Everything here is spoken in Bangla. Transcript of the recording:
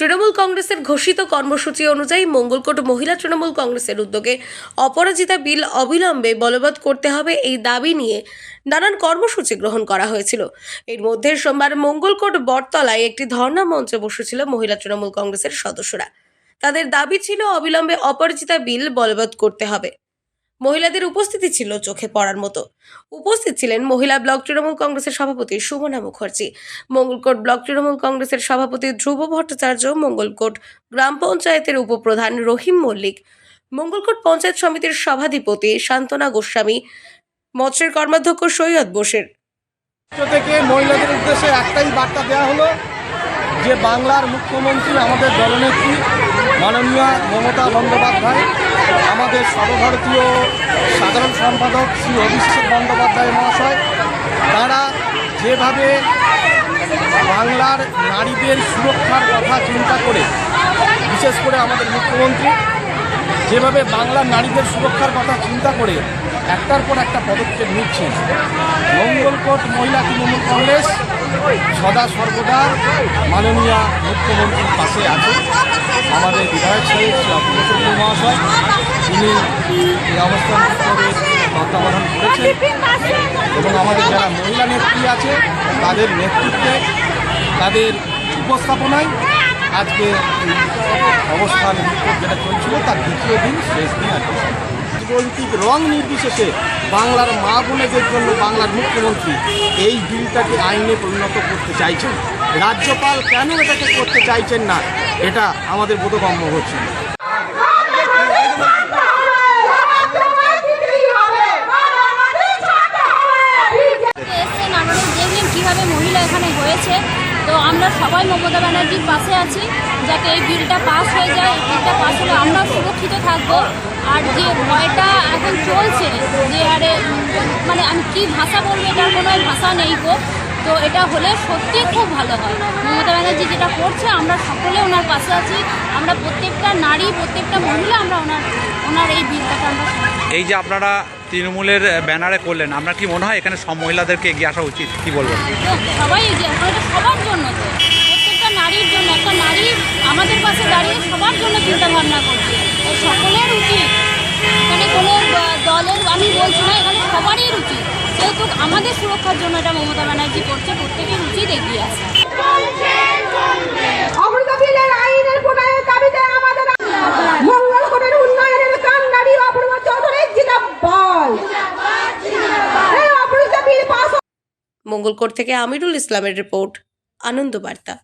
তৃণমূল কংগ্রেসের ঘোষিত কর্মসূচি অনুযায়ী মঙ্গলকোট মহিলা তৃণমূল কংগ্রেসের উদ্যোগে অপরাজিতা বিল অবিলম্বে বলবৎ করতে হবে এই দাবি নিয়ে নানান কর্মসূচি গ্রহণ করা হয়েছিল। এর মধ্যে সোমবার মঙ্গলকোট বটতলায় একটি ধর্ণা মঞ্চে বসেছিল মহিলা তৃণমূল কংগ্রেসের সদস্যরা। তাদের দাবি ছিল অবিলম্বে অপরাজিতা বিল বলবৎ করতে হবে। মহিলাদের উপস্থিতি ছিল চোখে পড়ার মতো। উপস্থিত ছিলেন মহিলা ব্লক তৃণমূল কংগ্রেসের সভাপতি সুমনা মুখার্জি, মঙ্গলকোট ব্লক তৃণমূল কংগ্রেসের সভাপতি ধ্রুব ভট্টাচার্য, মঙ্গলকোট গ্রাম পঞ্চায়েতের উপপ্রধান রহিম মল্লিক, মঙ্গলকোট পঞ্চায়েত সমিতির সভাধিপতি শান্তনা গোস্বামী, মৎস্যের কর্মাধ্যক্ষ সৈয়দ বোসের থেকে মহিলাদের উদ্দেশ্যে একটাই বার্তা দেওয়া হলো যে বাংলার মুখ্যমন্ত্রী আমাদের দলনেত্রী মাননীয়া মমতা বন্দ্যোপাধ্যায়, আমাদের সর্বভারতীয় সাধারণ সম্পাদক শ্রী অভিষেক বন্দ্যোপাধ্যায় মহাশয়, তারা যেভাবে বাংলার নারীদের সুরক্ষার কথা চিন্তা করে, বিশেষ করে আমাদের মুখ্যমন্ত্রী যেভাবে বাংলার নারীদের সুরক্ষার কথা চিন্তা করে একটার পর একটা পদক্ষেপ নিচ্ছেন মঙ্গলকোট মহিলা তৃণমূল কংগ্রেস সদা সর্বদা মাননীয় মুখ্যমন্ত্রীর পাশে আছে। আমাদের বিধায়ক সাহেব মহাশয়, তিনি এই অবস্থান করে তত্ত্বাবধান করেছেন এবং আমাদের যারা মহিলা নেত্রী আছে, তাদের নেতৃত্বে, তাদের উপস্থাপনায় আজকে অবস্থান যেটা চলছিল তার দ্বিতীয় দিন শেষ দিন আর রাজনৈতিক রং নির্বিশেষে বাংলার মা বোনেদের জন্য বাংলার মুখ্যমন্ত্রী এই বিলটাকে আইনে পরিণত করতে চাইছেন। রাজ্যপাল কেন এটাকে করতে চাইছেন না, এটা আমাদের বোধগম্য হচ্ছে না। এসছেন আপনারা দেখলেন কীভাবে মহিলা এখানে হয়েছে তো আমরা সবাই মমতা ব্যানার্জির পাশে আছি, যাতে এই বিলটা পাস হয়ে যায়, এই বিলটা পাস হলে আমরা সুরক্ষিত থাকব। আর যে ভয়টা এখন চলছে, যে আরে মানে আমি কি ভাষা বলব এটার কোনো ভাষা নেই গো, তো এটা হলে সত্যি খুব ভালো হয়। মমতা ব্যানার্জি যেটা করছে, আমরা সকলে ওনার পাশে আছি, আমরা প্রত্যেকটা নারী, প্রত্যেকটা মহিলা আমরা ওনার ওনার এই বিলটাকে আমরা এই যে আপনারা তৃণমূলের ব্যানারে করলেন। আপনার কি মনে হয় এখানে সব মহিলাদেরকে এগিয়ে আসা উচিত? কি বলবেন? সবাই এগিয়ে সবার জন্য প্রত্যেকটা নারীর জন্য, একটা নারী আমাদের পাশে দাঁড়িয়ে সবার জন্য চিন্তা ভাবনা করছে সকলের উচিত। এখানে কোনো দলের, আমি বলছি না, এখানে সবারই উচিত। যেহেতু আমাদের সুরক্ষার জন্য এটা মমতা ব্যানার্জি করছে, প্রত্যেকের উচিত এগিয়ে আসা। মঙ্গলকোট থেকে আমিরুল ইসলামের রিপোর্ট আনন্দ বার্তা